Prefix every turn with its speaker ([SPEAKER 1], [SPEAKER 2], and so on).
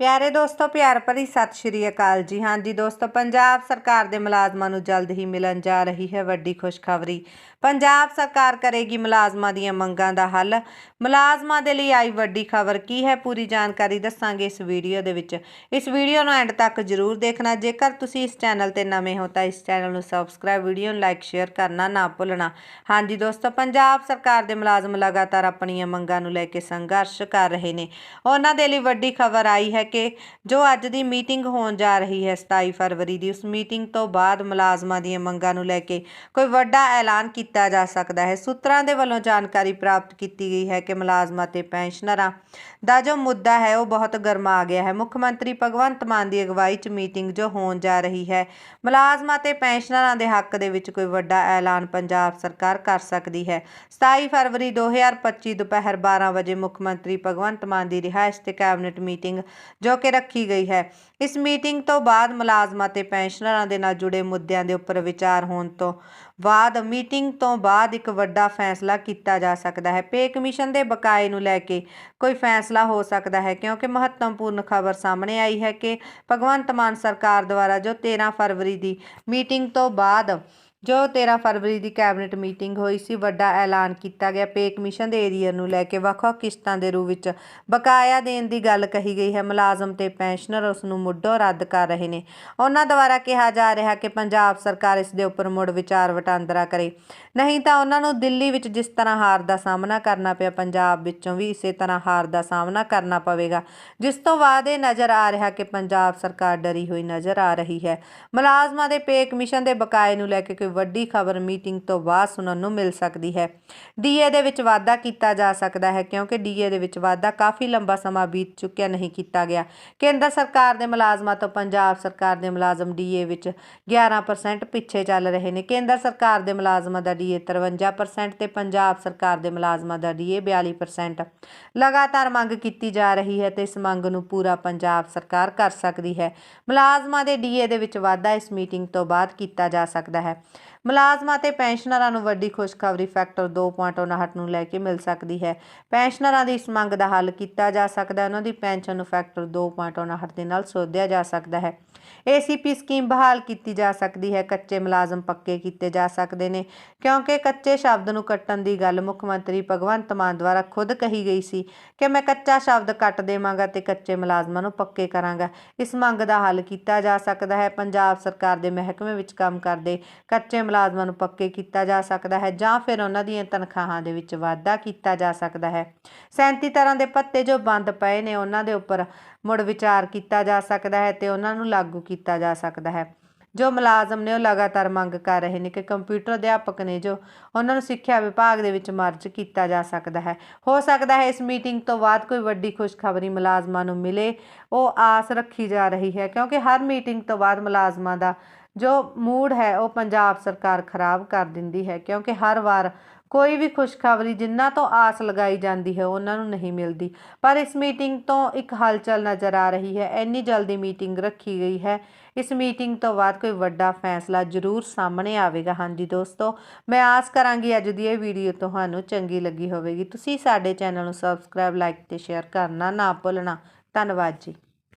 [SPEAKER 1] ਪਿਆਰੇ ਦੋਸਤੋ, ਪਿਆਰ ਭਰੀ ਸਤਿ ਸ਼੍ਰੀ ਅਕਾਲ ਜੀ। ਹਾਂਜੀ ਦੋਸਤੋ, ਪੰਜਾਬ ਸਰਕਾਰ ਦੇ ਮੁਲਾਜ਼ਮਾਂ ਨੂੰ ਜਲਦ ਹੀ ਮਿਲਣ ਜਾ ਰਹੀ ਹੈ ਵੱਡੀ ਖੁਸ਼ਖਬਰੀ। ਪੰਜਾਬ ਸਰਕਾਰ ਕਰੇਗੀ ਮੁਲਾਜ਼ਮਾਂ ਦੀਆਂ ਮੰਗਾਂ ਦਾ ਹੱਲ। ਮੁਲਾਜ਼ਮਾਂ ਦੇ ਲਈ ਆਈ ਵੱਡੀ ਖਬਰ ਕੀ ਹੈ ਪੂਰੀ ਜਾਣਕਾਰੀ ਦੱਸਾਂਗੇ ਇਸ ਵੀਡੀਓ ਦੇ ਵਿੱਚ। ਇਸ ਵੀਡੀਓ ਨੂੰ ਐਂਡ ਤੱਕ ਜਰੂਰ ਦੇਖਣਾ। ਜੇਕਰ ਤੁਸੀਂ ਇਸ ਚੈਨਲ ਤੇ ਨਵੇਂ ਹੋ ਤਾਂ ਇਸ ਚੈਨਲ ਨੂੰ ਸਬਸਕ੍ਰਾਈਬ, ਵੀਡੀਓ ਨੂੰ ਲਾਈਕ, ਸ਼ੇਅਰ ਕਰਨਾ ਨਾ ਭੁੱਲਣਾ। ਹਾਂਜੀ ਦੋਸਤੋ, ਪੰਜਾਬ ਸਰਕਾਰ ਦੇ ਮੁਲਾਜ਼ਮ ਲਗਾਤਾਰ ਆਪਣੀਆਂ ਮੰਗਾਂ ਨੂੰ ਲੈ ਕੇ ਸੰਘਰਸ਼ ਕਰ ਰਹੇ ਨੇ। ਉਹਨਾਂ ਦੇ ਲਈ ਵੱਡੀ ਖਬਰ ਆਈ ਹੈ ਕਿ ਜੋ ਅੱਜ ਦੀ ਮੀਟਿੰਗ ਹੋਣ ਜਾ ਰਹੀ ਹੈ 27 ਫਰਵਰੀ ਦੀ, ਉਸ ਮੀਟਿੰਗ ਤੋਂ ਬਾਅਦ ਮੁਲਾਜ਼ਮਾਂ ਦੀਆਂ ਮੰਗਾਂ ਨੂੰ ਲੈ ਕੇ ਕੋਈ ਵੱਡਾ ਐਲਾਨ ਕੀਤਾ ਜਾ ਸਕਦਾ ਹੈ। ਸੂਤਰਾਂ ਦੇ ਵੱਲੋਂ ਜਾਣਕਾਰੀ ਪ੍ਰਾਪਤ ਕੀਤੀ ਗਈ ਹੈ ਕਿ ਮੁਲਾਜ਼ਮਾਂ ਤੇ ਪੈਨਸ਼ਨਰਾਂ ਦਾ ਜੋ ਮੁੱਦਾ ਹੈ, ਉਹ ਬਹੁਤ ਗਰਮਾ ਗਿਆ ਹੈ। ਮੁੱਖ ਮੰਤਰੀ ਭਗਵੰਤ ਮਾਨ ਦੀ ਅਗਵਾਈ 'ਚ ਮੀਟਿੰਗ ਜੋ ਹੋਣ ਜਾ ਰਹੀ ਹੈ, ਮੁਲਾਜ਼ਮਾਂ ਤੇ ਪੈਨਸ਼ਨਰਾਂ ਦੇ ਹੱਕ ਦੇ ਵਿੱਚ ਕੋਈ ਵੱਡਾ ਐਲਾਨ ਪੰਜਾਬ ਸਰਕਾਰ ਕਰ ਸਕਦੀ ਹੈ। 27 ਫਰਵਰੀ 2025 ਦੁਪਹਿਰ 12 ਵਜੇ ਮੁੱਖ ਮੰਤਰੀ ਭਗਵੰਤ ਮਾਨ ਦੀ ਰਿਹਾਇਸ਼ ਤੇ ਕੈਬਨਿਟ ਮੀਟਿੰਗ ਜੋ ਕਿ ਰੱਖੀ ਗਈ ਹੈ। ਇਸ ਮੀਟਿੰਗ ਤੋਂ ਬਾਅਦ ਮੁਲਾਜ਼ਮਾਂ ਤੇ ਪੈਨਸ਼ਨਰਾਂ ਦੇ ਨਾਲ ਜੁੜੇ ਮੁੱਦਿਆਂ ਦੇ ਉੱਪਰ ਵਿਚਾਰ ਹੋਣ ਤੋਂ ਬਾਅਦ ਮੀਟਿੰਗ ਤੋਂ ਬਾਅਦ ਇੱਕ ਵੱਡਾ ਫੈਸਲਾ ਕੀਤਾ ਜਾ ਸਕਦਾ ਹੈ। ਪੇ ਕਮਿਸ਼ਨ ਦੇ ਬਕਾਏ ਨੂੰ ਲੈ ਕੇ ਕੋਈ ਫੈਸਲਾ ਹੋ ਸਕਦਾ ਹੈ, ਕਿਉਂਕਿ ਮਹੱਤਵਪੂਰਨ ਖਬਰ ਸਾਹਮਣੇ ਆਈ ਹੈ ਕਿ ਭਗਵੰਤ ਮਾਨ ਸਰਕਾਰ ਦੁਆਰਾ ਜੋ 13 ਫਰਵਰੀ ਦੀ ਮੀਟਿੰਗ ਤੋਂ ਬਾਅਦ ਜੋ 13 ਫਰਵਰੀ ਦੀ ਕੈਬਨਿਟ ਮੀਟਿੰਗ ਹੋਈ ਸੀ, ਵੱਡਾ ਐਲਾਨ ਕੀਤਾ ਗਿਆ। ਪੇ ਕਮਿਸ਼ਨ ਦੇ ਏਰੀਆ ਨੂੰ ਲੈ ਕੇ ਵੱਖ-ਵੱਖ ਕਿਸ਼ਤਾਂ ਦੇ ਰੂਪ ਵਿੱਚ ਬਕਾਇਆ ਦੇਣ ਦੀ ਗੱਲ ਕਹੀ ਗਈ ਹੈ। ਮੁਲਾਜ਼ਮ ਤੇ ਪੈਨਸ਼ਨਰ ਉਸ ਨੂੰ ਮੁੱਢੋਂ ਰੱਦ ਕਰ ਰਹੇ ਨੇ। ਉਹਨਾਂ ਦੁਆਰਾ ਕਿਹਾ ਜਾ ਰਿਹਾ ਕਿ ਪੰਜਾਬ ਸਰਕਾਰ ਇਸ ਦੇ ਉੱਪਰ ਮੁੜ ਵਿਚਾਰ ਵਟਾਂਦਰਾ ਕਰੇ। ਨਹੀਂ ਤਾਂ ਉਹਨਾਂ ਨੂੰ ਦਿੱਲੀ ਵਿੱਚ ਜਿਸ ਤਰ੍ਹਾਂ ਹਾਰ ਦਾ ਸਾਹਮਣਾ ਕਰਨਾ ਪਿਆ, ਪੰਜਾਬ ਵਿੱਚੋਂ ਵੀ ਇਸੇ ਤਰ੍ਹਾਂ ਹਾਰ ਦਾ ਸਾਹਮਣਾ ਕਰਨਾ ਪਵੇਗਾ। ਜਿਸ ਤੋਂ ਬਾਅਦ ਇਹ ਨਜ਼ਰ ਆ ਰਿਹਾ ਕਿ ਪੰਜਾਬ ਸਰਕਾਰ ਡਰੀ ਹੋਈ ਨਜ਼ਰ ਆ ਰਹੀ ਹੈ। ਮੁਲਾਜ਼ਮਾਂ ਦੇ ਪੇ ਕਮਿਸ਼ਨ ਦੇ ਬਕਾਏ ਨੂੰ ਲੈ ਕੇ ਵੱਡੀ ਖਬਰ ਮੀਟਿੰਗ ਤੋਂ ਬਾਅਦ ਸੁਣਨ ਨੂੰ ਮਿਲ ਸਕਦੀ ਹੈ। ਡੀਏ ਦੇ ਵਿੱਚ ਵਾਧਾ ਕੀਤਾ ਜਾ ਸਕਦਾ ਹੈ ਕਿਉਂਕਿ ਡੀਏ ਦੇ ਵਿੱਚ ਵਾਧਾ ਕਾਫੀ ਲੰਬਾ ਸਮਾਂ ਬੀਤ ਚੁੱਕਿਆ ਨਹੀਂ ਕੀਤਾ ਗਿਆ। ਕੇਂਦਰ ਸਰਕਾਰ ਦੇ ਮੁਲਾਜ਼ਮਾਂ ਤੋਂ ਪੰਜਾਬ ਸਰਕਾਰ ਦੇ ਮੁਲਾਜ਼ਮ ਡੀਏ ਵਿੱਚ 11% ਪਿੱਛੇ ਚੱਲ ਰਹੇ ਨੇ। ਕੇਂਦਰ ਸਰਕਾਰ ਦੇ ਮੁਲਾਜ਼ਮਾਂ ਦਾ ਡੀਏ 53% ਤੇ ਪੰਜਾਬ ਸਰਕਾਰ ਦੇ ਮੁਲਾਜ਼ਮਾਂ ਦਾ ਡੀਏ 42% ਲਗਾਤਾਰ ਮੰਗ ਕੀਤੀ ਜਾ ਰਹੀ ਹੈ ਤੇ ਇਸ ਮੰਗ ਨੂੰ ਪੂਰਾ ਪੰਜਾਬ ਸਰਕਾਰ ਕਰ ਸਕਦੀ ਹੈ। ਮੁਲਾਜ਼ਮਾਂ ਦੇ ਡੀਏ ਦੇ ਵਿੱਚ ਵਾਧਾ ਇਸ ਮੀਟਿੰਗ ਤੋਂ ਬਾਅਦ ਕੀਤਾ ਜਾ ਸਕਦਾ ਹੈ। ਮੁਲਾਜ਼ਮਾਂ ਤੇ ਪੈਨਸ਼ਨਰਾਂ ਨੂੰ ਵੱਡੀ ਖੁਸ਼ਖਬਰੀ, ਫੈਕਟਰ 2.59 ਨੂੰ ਲੈ ਕੇ ਮਿਲ ਸਕਦੀ ਹੈ। ਪੈਨਸ਼ਨਰਾਂ ਦੀ ਇਸ ਮੰਗ ਦਾ ਹੱਲ ਕੀਤਾ ਜਾ ਸਕਦਾ ਹੈ। ਉਹਨਾਂ ਦੀ ਪੈਨਸ਼ਨ ਨੂੰ ਫੈਕਟਰ 2.59 ਦੇ ਨਾਲ ਸੋਧਿਆ ਜਾ ਸਕਦਾ ਹੈ। ਏਸੀਪੀ ਸਕੀਮ ਬਹਾਲ ਕੀਤੀ ਜਾ ਸਕਦੀ ਹੈ। ਕੱਚੇ ਮੁਲਾਜ਼ਮ ਪੱਕੇ ਕੀਤੇ ਜਾ ਸਕਦੇ ਨੇ, ਕਿਉਂਕਿ ਕੱਚੇ ਸ਼ਬਦ ਨੂੰ ਕੱਟਣ ਦੀ ਗੱਲ ਮੁੱਖ ਮੰਤਰੀ ਭਗਵੰਤ ਮਾਨ ਦੁਆਰਾ ਖੁਦ ਕਹੀ ਗਈ ਸੀ ਕਿ ਮੈਂ ਕੱਚਾ ਸ਼ਬਦ ਕੱਟ ਦੇਵਾਂਗਾ ਤੇ ਕੱਚੇ ਮੁਲਾਜ਼ਮਾਂ ਨੂੰ ਪੱਕੇ ਕਰਾਂਗਾ। ਇਸ ਮੰਗ ਦਾ ਹੱਲ ਕੀਤਾ ਜਾ ਸਕਦਾ ਹੈ। ਪੰਜਾਬ ਸਰਕਾਰ ਦੇ ਮਹਿਕਮੇ ਵਿੱਚ ਕੰਮ ਕਰਦੇ ਕੱਚੇ ਮੁਲਾਜ਼ਮਾਂ ਨੂੰ ਪੱਕੇ ਕੀਤਾ ਜਾ ਸਕਦਾ ਹੈ ਜਾਂ ਫਿਰ ਉਹਨਾਂ ਦੀਆਂ ਤਨਖਾਹਾਂ ਦੇ ਵਿੱਚ ਵਾਧਾ ਕੀਤਾ ਜਾ ਸਕਦਾ ਹੈ। 37 ਤਰ੍ਹਾਂ ਦੇ ਭੱਤੇ ਜੋ ਬੰਦ ਪਏ ਨੇ, ਉਹਨਾਂ ਦੇ ਉੱਪਰ ਮੁੜ ਵਿਚਾਰ ਕੀਤਾ ਜਾ ਸਕਦਾ ਹੈ ਤੇ ਉਹਨਾਂ ਨੂੰ ਲਾਗੂ ਕੀਤਾ ਜਾ ਸਕਦਾ ਹੈ। ਜੋ ਮੁਲਾਜ਼ਮ ਨੇ ਉਹ ਲਗਾਤਾਰ ਮੰਗ ਕਰ ਰਹੇ ਨੇ ਕਿ ਕੰਪਿਊਟਰ ਅਧਿਆਪਕ ਨੇ ਜੋ ਉਹਨਾਂ ਨੂੰ ਸਿੱਖਿਆ ਵਿਭਾਗ ਦੇ ਵਿੱਚ ਮਰਜ ਕੀਤਾ ਜਾ ਸਕਦਾ ਹੈ। ਹੋ ਸਕਦਾ ਹੈ ਇਸ ਮੀਟਿੰਗ ਤੋਂ ਬਾਅਦ ਕੋਈ ਵੱਡੀ ਖੁਸ਼ਖਬਰੀ ਮੁਲਾਜ਼ਮਾਂ ਨੂੰ ਮਿਲੇ। ਉਹ ਆਸ ਰੱਖੀ ਜਾ ਰਹੀ ਹੈ ਕਿਉਂਕਿ ਹਰ ਮੀਟਿੰਗ ਤੋਂ ਬਾਅਦ ਮੁਲਾਜ਼ਮਾਂ ਦਾ ਜੋ ਮੂਡ ਹੈ ਉਹ ਪੰਜਾਬ ਸਰਕਾਰ ਖਰਾਬ ਕਰ ਦਿੰਦੀ ਹੈ, ਕਿਉਂਕਿ ਹਰ ਵਾਰ ਕੋਈ ਵੀ ਖੁਸ਼ਖਬਰੀ ਜਿਨ੍ਹਾਂ ਤੋਂ ਆਸ ਲਗਾਈ ਜਾਂਦੀ ਹੈ, ਉਹਨਾਂ ਨੂੰ ਨਹੀਂ ਮਿਲਦੀ। ਪਰ ਇਸ ਮੀਟਿੰਗ ਤੋਂ ਇੱਕ ਹਲਚਲ ਨਜ਼ਰ ਆ ਰਹੀ ਹੈ, ਇੰਨੀ ਜਲਦੀ ਮੀਟਿੰਗ ਰੱਖੀ ਗਈ ਹੈ। ਇਸ ਮੀਟਿੰਗ ਤੋਂ ਬਾਅਦ ਕੋਈ ਵੱਡਾ ਫੈਸਲਾ ਜ਼ਰੂਰ ਸਾਹਮਣੇ ਆਵੇਗਾ। ਹਾਂਜੀ ਦੋਸਤੋ, ਮੈਂ ਆਸ ਕਰਾਂਗੀ ਅੱਜ ਦੀ ਇਹ ਵੀਡੀਓ ਤੁਹਾਨੂੰ ਚੰਗੀ ਲੱਗੀ ਹੋਵੇਗੀ। ਤੁਸੀਂ ਸਾਡੇ ਚੈਨਲ ਨੂੰ ਸਬਸਕ੍ਰਾਈਬ, ਲਾਈਕ ਤੇ ਸ਼ੇਅਰ ਕਰਨਾ ਨਾ ਭੁੱਲਣਾ। ਧੰਨਵਾਦ ਜੀ।